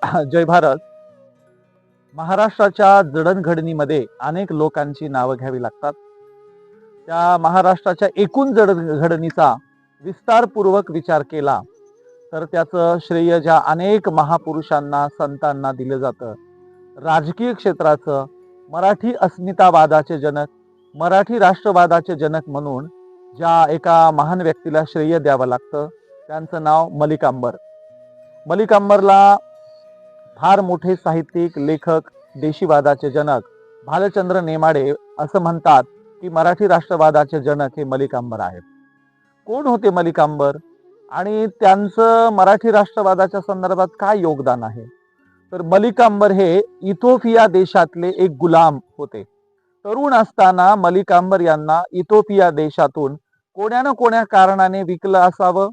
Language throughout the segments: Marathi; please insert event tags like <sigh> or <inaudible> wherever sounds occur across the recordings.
<coughs> जय भारत. महाराष्ट्राच्या जडणघडणीमध्ये अनेक लोकांची नावं घ्यावी लागतात. त्या महाराष्ट्राच्या एकूण जडणघडणीचा विस्तारपूर्वक विचार केला तर त्याचं श्रेय ज्या अनेक महापुरुषांना संतांना दिलं जातं राजकीय क्षेत्राचं मराठी अस्मितावादाचे जनक मराठी राष्ट्रवादाचे जनक म्हणून ज्या एका महान व्यक्तीला श्रेय द्यावं लागतं त्यांचं नाव मलिकांबर मलिकांबरला फार मोठे साहित्यिक लेखक देशीवादाचे जनक भालचंद्र नेमाडे असं म्हणतात की मराठी राष्ट्रवादाचे जनक हे मलिकांबर आहेत. कोण होते मलिकांबर? आणि त्यांचं मराठी राष्ट्रवादाच्या संदर्भात काय योगदान आहे? तर मलिकांबर हे इथोपिया देशातले एक गुलाम होते. तरुण असताना मलिकांबर यांना इथोपिया देशातून कोण्या ना कोण्या कारणाने विकलं असावं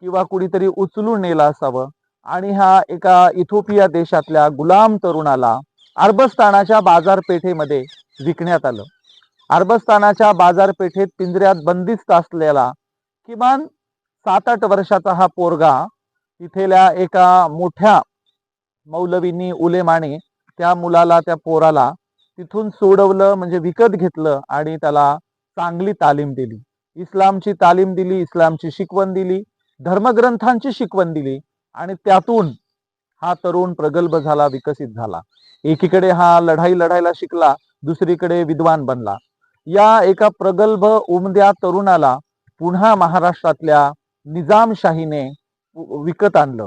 किंवा कुणीतरी उचलून नेलं असावं? आणि हा एका इथोपिया देशातल्या गुलाम तरुणाला अरबस्तानाच्या बाजारपेठेमध्ये विकण्यात आलं. अरबस्तानाच्या बाजारपेठेत पिंजऱ्यात बंदिस्त असलेला किमान सात आठ वर्षाचा हा पोरगा तिथेल्या एका मोठ्या मौलवींनी उलेमाने त्या मुलाला त्या पोराला तिथून सोडवलं म्हणजे विकत घेतलं आणि त्याला चांगली तालीम दिली. इस्लामची तालीम दिली इस्लामची शिकवण दिली धर्मग्रंथांची शिकवण दिली. आणि त्यातून हा तरुण प्रगल्भ झाला विकसित झाला. एकीकडे हा लढाई लढायला शिकला दुसरीकडे विद्वान बनला. या एका प्रगल्भ उमद्या तरुणाला पुन्हा महाराष्ट्रातल्या निजामशाहीने विकत आणलं.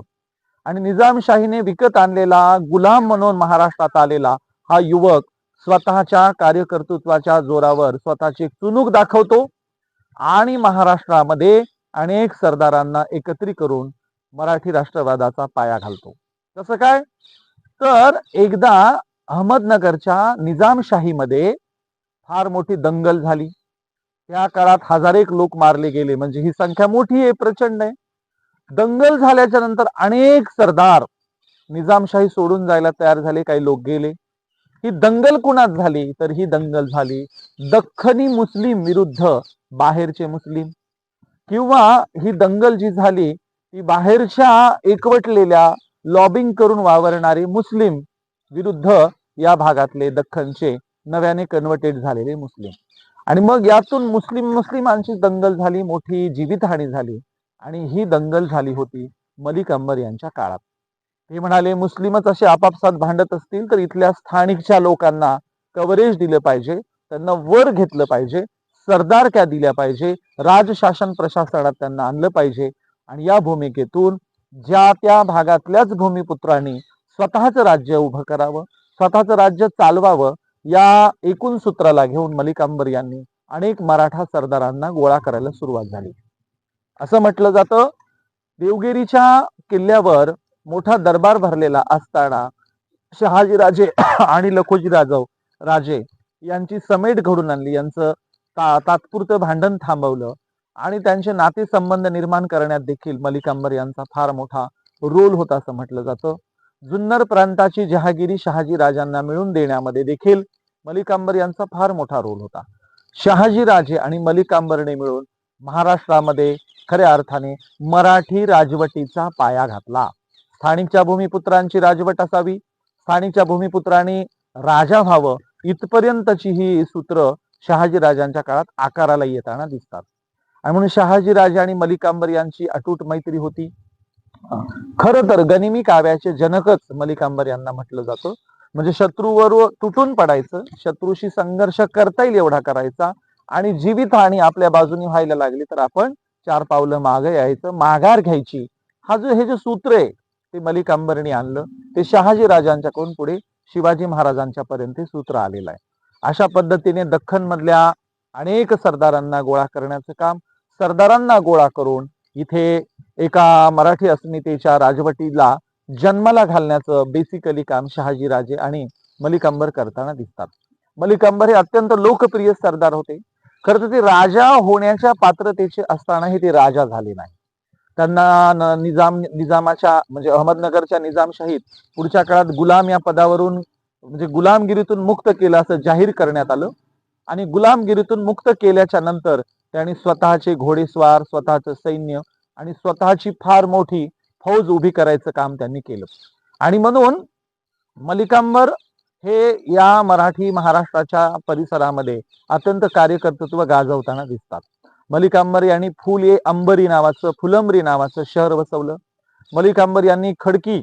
आणि निजामशाहीने विकत आणलेला गुलाम म्हणून महाराष्ट्रात आलेला हा युवक स्वतःच्या कार्यकर्तृत्वाच्या जोरावर स्वतःची चुनूक दाखवतो आणि महाराष्ट्रामध्ये अनेक सरदारांना एकत्री करून मराठी राष्ट्रवादाचा पाया घालतो. कसं काय? तर एकदा अहमदनगरच्या निजामशाहीमध्ये फार मोठी दंगल झाली. त्या काळात हजारेक लोक मारले गेले. म्हणजे ही संख्या मोठी आहे प्रचंड आहे. दंगल झाल्याच्यानंतर अनेक सरदार निजामशाही सोडून जायला तयार झाले काही लोक गेले. ही दंगल कुणात झाली? तर ही दंगल झाली दख्खनी मुस्लिम विरुद्ध बाहेरचे मुस्लिम. किंवा ही दंगल जी झाली की बाहेरच्या एकवटलेल्या लॉबिंग करून वावरणारे मुस्लिम विरुद्ध या भागातले दख्खनचे नव्याने कन्वर्टेड झालेले मुस्लिम. आणि मग यातून मुस्लिम मुस्लिमांची दंगल झाली मोठी जीवितहानी झाली आणि ही दंगल झाली होती मलिक अंबर यांच्या काळात. ते म्हणाले मुस्लिमच असे आपापसात भांडत असतील तर इथल्या स्थानिकच्या लोकांना कव्हरेज दिलं पाहिजे त्यांना वर घेतलं पाहिजे सरदार क्या दिल्या पाहिजे राजशासन प्रशासनात त्यांना आणलं पाहिजे आणि या भूमिकेतून ज्या त्या भागातल्याच भूमिपुत्रांनी स्वतःच राज्य उभं करावं स्वतःचं राज्य चालवावं या एकूण सूत्राला घेऊन मलिकांबर यांनी अनेक मराठा सरदारांना गोळा करायला सुरुवात झाली. असं म्हटलं जातं देवगिरीच्या किल्ल्यावर मोठा दरबार भरलेला असताना शहाजीराजे आणि लखोजी राजव राजे यांची समेट घडून आणली. यांचं ता तात्पुरतं भांडण थांबवलं. आणि त्यांचे नातेसंबंध निर्माण करण्यात देखील मलिकांबर यांचा फार मोठा रोल होता असं म्हटलं जातं. जुन्नर प्रांताची जहागिरी शहाजी राजांना मिळून देण्यामध्ये देखील मलिकांबर यांचा फार मोठा रोल होता. शहाजी राजे आणि मलिकांबरने मिळून महाराष्ट्रामध्ये खऱ्या अर्थाने मराठी राजवटीचा पाया घातला. स्थानिकच्या भूमिपुत्रांची राजवट असावी स्थानिकच्या भूमिपुत्रांनी राजा व्हावं इथपर्यंतची ही सूत्र शहाजी राजांच्या काळात आकाराला येताना दिसतात. आणि म्हणून शहाजी राजे आणि मलिकांबर यांची अटूट मैत्री होती. खर तर गनिमी काव्याचे जनकच मलिकांबर यांना म्हटलं जातं. म्हणजे शत्रूवर तुटून पडायचं शत्रूशी संघर्ष करता येईल एवढा करायचा आणि जीवितहानी आपल्या बाजूनी व्हायला लागली तर आपण चार पावलं मागे यायचं माघार घ्यायची. हा जो हे जे सूत्र आहे ते मलिकांबरनी आणलं. ते शहाजी राजांच्याकडून पुढे शिवाजी महाराजांच्या पर्यंत सूत्र आलेलं आहे. अशा पद्धतीने दख्खन मधल्या अनेक सरदारांना गोळा करण्याचं काम सरदारांना गोळा करून इथे एका मराठी अस्मितेच्या राजवटीला जन्माला घालण्याचं बेसिकली काम शहाजीराजे आणि आणि मलिकांबर करताना दिसतात. मलिकांबर हे अत्यंत लोकप्रिय सरदार होते. खरं तर ते राजा होण्याच्या पात्रतेचे असतानाही ते राजा झाले नाही. त्यांना निजाम निजामाच्या म्हणजे अहमदनगरच्या निजामशाहीत पुढच्या काळात गुलाम या पदावरून म्हणजे गुलामगिरीतून मुक्त केलं असं जाहीर करण्यात आलं. आणि गुलामगिरीतून मुक्त केल्याच्यानंतर त्यांनी स्वतःचे घोडेस्वार स्वतःचं सैन्य आणि स्वतःची फार मोठी फौज उभी करायचं काम त्यांनी केलं. आणि म्हणून मलिकांबर हे या मराठी महाराष्ट्राच्या परिसरामध्ये अत्यंत कार्यकर्तृत्व गाजवताना दिसतात. मलिकांबर यांनी फुले अंबरी नावाचं फुलंबरी नावाचं शहर वसवलं. मलिकांबर यांनी खडकी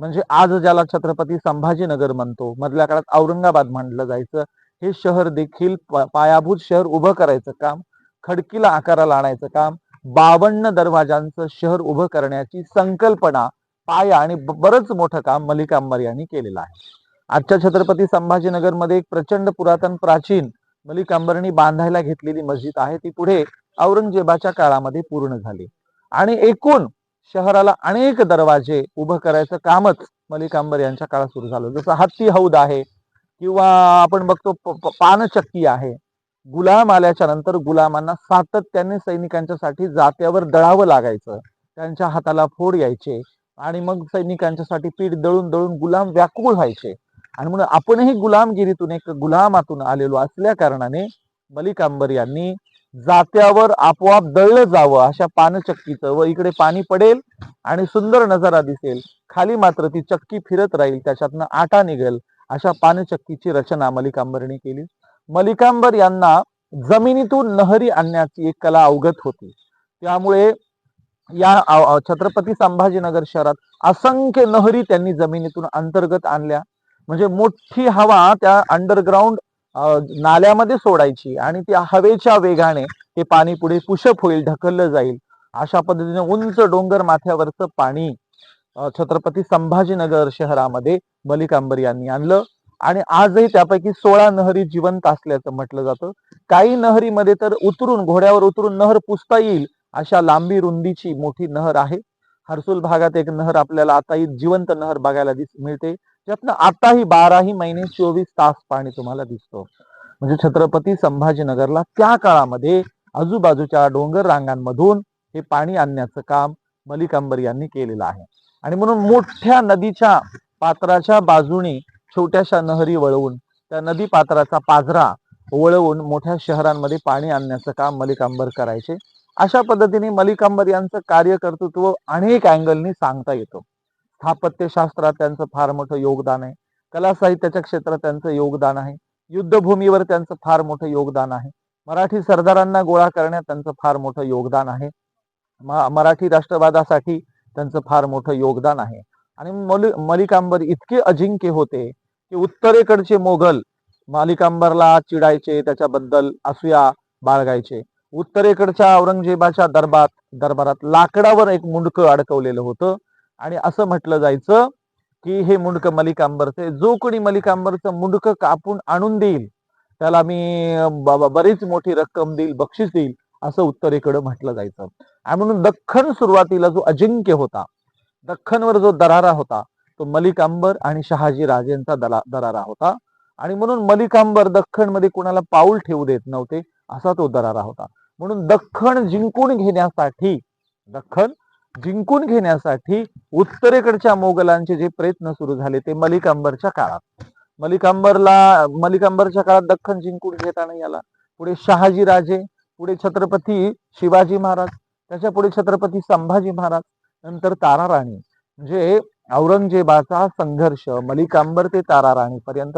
म्हणजे आज ज्याला छत्रपती संभाजीनगर म्हणतो मधल्या काळात औरंगाबाद म्हणलं जायचं. हे शहर देखील पायाभूत शहर उभं करायचं काम खडकीला आकाराला आणायचं काम बावन्न दरवाजांचं शहर उभं करण्याची संकल्पना पाया आणि बरंच मोठं काम मलिकांबर यांनी केलेलं आहे. आजच्या छत्रपती संभाजीनगरमध्ये एक प्रचंड पुरातन प्राचीन मलिकांबरनी बांधायला घेतलेली मस्जिद आहे. ती पुढे औरंगजेबाच्या काळामध्ये पूर्ण झाली. आणि एकूण शहराला अनेक दरवाजे उभं करायचं कामच मलिकांबर यांच्या काळात सुरू झालं. जसं हत्ती हौद आहे किंवा आपण बघतो प- पानचक्की आहे. गुलाम आल्याच्यानंतर गुलामांना सातत्याने सैनिकांच्यासाठी जात्यावर दळावं लागायचं. त्यांच्या हाताला फोड यायचे आणि मग सैनिकांच्यासाठी पीठ दळून दळून गुलाम व्याकुळ व्हायचे. आणि म्हणून आपणही गुलामगिरीतून एक गुलामातून आलेलो असल्या कारणाने मलिकांबर यांनी जात्यावर आपोआप दळलं जावं अशा पानचक्कीचं व इकडे पाणी पडेल आणि सुंदर नजारा दिसेल. खाली मात्र ती चक्की फिरत राहील त्याच्यातनं आटा निघेल अशा पानचक्कीची रचना मलिकांबरने केली. मलिकांबर यांना जमिनीतून नहरी आणण्याची एक कला अवगत होती. त्यामुळे या छत्रपती संभाजीनगर शहरात असंख्य नहरी त्यांनी जमिनीतून अंतर्गत आणल्या. म्हणजे मोठी हवा त्या अंडरग्राऊंड नाल्यामध्ये सोडायची आणि त्या हवेच्या वेगाने ते पाणी पुढे पुशप होईल ढकललं जाईल. अशा पद्धतीने उंच डोंगर माथ्यावरचं पाणी छत्रपती संभाजीनगर शहरामध्ये मलिकांबर यांनी आणलं. आणि आजही त्यापैकी सोळा नहरी जिवंत असल्याचं म्हटलं जातं. काही नहरीमध्ये तर उतरून घोड्यावर उतरून नहर पुसता येईल अशा लांबी रुंदीची मोठी नहर आहे. हर्सुल भागात एक नहर आपल्याला आताही जिवंत नहर बघायला दिस मिळते ज्यातनं आताही बाराही महिने चोवीस तास पाणी तुम्हाला दिसतो. म्हणजे छत्रपती संभाजीनगरला त्या काळामध्ये आजूबाजूच्या डोंगर रांगांमधून हे पाणी आणण्याचं काम मलिकांबर यांनी केलेलं आहे. आणि म्हणून मोठ्या नदीच्या पात्राच्या बाजूने छोट्याशा नहरी वळवून त्या नदी पात्राचा पाजरा वळवून मोठ्या शहरांमध्ये पाणी आणण्याचं काम मलिकांबर करायचे. अशा पद्धतीने मलिकांबर यांचं कार्यकर्तृत्व अनेक अँगलनी सांगता येतं. स्थापत्यशास्त्रात त्यांचं फार मोठं योगदान आहे. कला साहित्याच्या क्षेत्रात त्यांचं योगदान आहे. युद्धभूमीवर त्यांचं फार मोठं योगदान आहे. मराठी सरदारांना गोळा करण्यात त्यांचं फार मोठं योगदान आहे. म- मराठी राष्ट्रवादासाठी त्यांचं फार मोठं योगदान आहे. आणि मलि मलिकांबर इतके अजिंक्य होते की उत्तरेकडचे मोगल मालिकांबरला चिडायचे त्याच्याबद्दल असूया बाळगायचे. उत्तरेकडच्या औरंगजेबाच्या दरबार दरबारात लाकडावर एक मुंडकं अडकवलेलं होतं. आणि असं म्हटलं जायचं की हे मुंडकं मलिकांबरचे जो कोणी मलिकांबरचं मुंडकं कापून आणून देईल त्याला मी बरीच मोठी रक्कम देईल बक्षीस देईल असं उत्तरेकडं म्हटलं जायचं. आणि म्हणून दख्खन सुरुवातीला जो अजिंक्य होता दख्खनवर जो दरारा होता तो मलिकांबर आणि शहाजी राजेंचा दला दरारा होता. आणि म्हणून मलिकांबर दख्खनमध्ये कुणाला पाऊल ठेवू देत नव्हते असा तो दरारा होता. म्हणून दख्खन जिंकून घेण्यासाठी दख्खन जिंकून घेण्यासाठी उत्तरेकडच्या मोगलांचे जे प्रयत्न सुरू झाले ते मलिकांबरच्या काळात. मलिकांबरला मलिकांबरच्या काळात दख्खन जिंकून घेता नाही आला पुढे शहाजी राजे पुढे छत्रपती शिवाजी महाराज त्याच्या पुढे छत्रपती संभाजी महाराज नंतर तारा राणी म्हणजे औरंगजेबाचा संघर्ष मलिकांबर ते तारा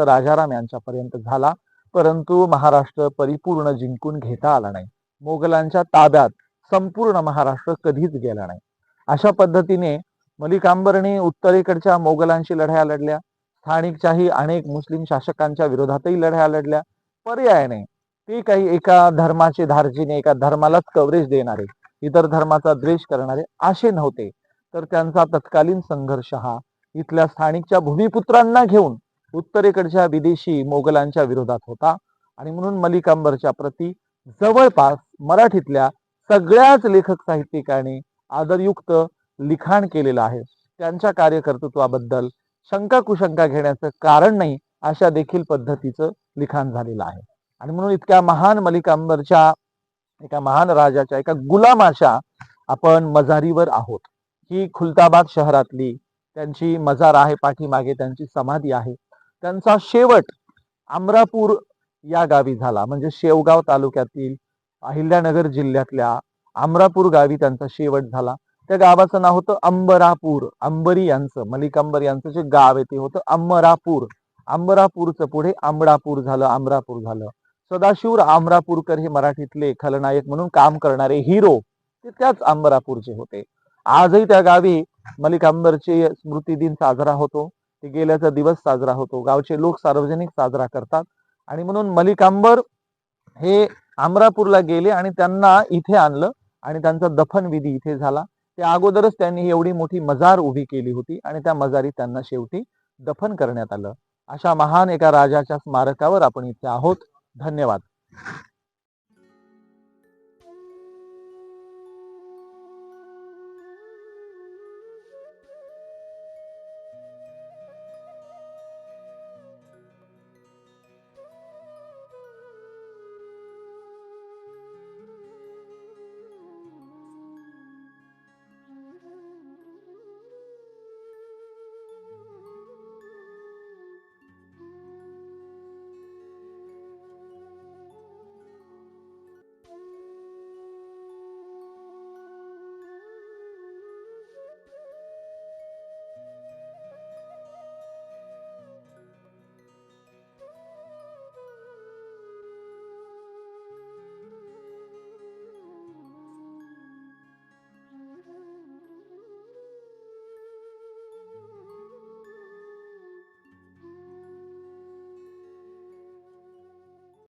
राजाराम यांच्यापर्यंत झाला. परंतु महाराष्ट्र परिपूर्ण जिंकून घेता आला नाही. मोगलांच्या ताब्यात संपूर्ण महाराष्ट्र कधीच गेला नाही. अशा पद्धतीने मलिकांबरने उत्तरेकडच्या मोगलांशी लढाया लढल्या. स्थानिकच्याही अनेक मुस्लिम शासकांच्या विरोधातही लढाया लढल्या. पर्यायाने ते काही एका धर्माचे धार्जिने एका धर्मालाच कव्हरेज देणारे इतर धर्माचा द्वेष करणारे असे नव्हते. तर त्यांचा तत्कालीन संघर्ष हा इथल्या स्थानिकच्या भूमिपुत्रांना घेऊन उत्तरेकडच्या विदेशी मोगलांच्या विरोधात होता. आणि म्हणून मलिकांबरच्या प्रती जवळपास मराठीतल्या सगळ्याच लेखक साहित्यिकांनी आदरयुक्त लिखाण केलेलं आहे. त्यांच्या कार्यकर्तृत्वाबद्दल शंका कुशंका घेण्याचं कारण नाही अशा देखील पद्धतीचं लिखाण झालेलं आहे. आणि म्हणून इतक्या महान मलिकांबरच्या एका महान राजाच्या एका गुलामाच्या आपण मजारीवर आहोत. ही खुलताबाद शहरातली त्यांची मजार आहे पाठीमागे त्यांची समाधी आहे. त्यांचा शेवट आमरापूर या गावी झाला. म्हणजे शेवगाव तालुक्यातील अहिल्यानगर जिल्ह्यातल्या आमरापूर गावी त्यांचा शेवट झाला. त्या गावाचं नाव होतं अंबरापूर. अंबरी यांचं मलिक अंबर यांचं जे गाव आहे ते होतं अंबरापूर. अंबरापूरचं पुढे आंबडापूर झालं आमरापूर झालं. सदाशिव आमरापूरकर हे मराठीतले खलनायक म्हणून काम करणारे हिरो ते त्याच अंबरापूरचे होते. आजही त्या गावी मलिक अंबरचे स्मृती दिन साजरा होतो. ते गेल्याचा दिवस साजरा होतो. गावचे लोक सार्वजनिक साजरा करतात. आणि म्हणून मलिक आंबर हे आमरापूरला गेले आणि त्यांना इथे आणलं आणि त्यांचा दफन विधी इथे झाला. त्या अगोदरच त्यांनी एवढी मोठी मजार उभी केली होती आणि त्या मजारी त्यांना शेवटी दफन करण्यात आलं. अशा महान एका राजाच्या स्मारकावर आपण इथे आहोत. धन्यवाद.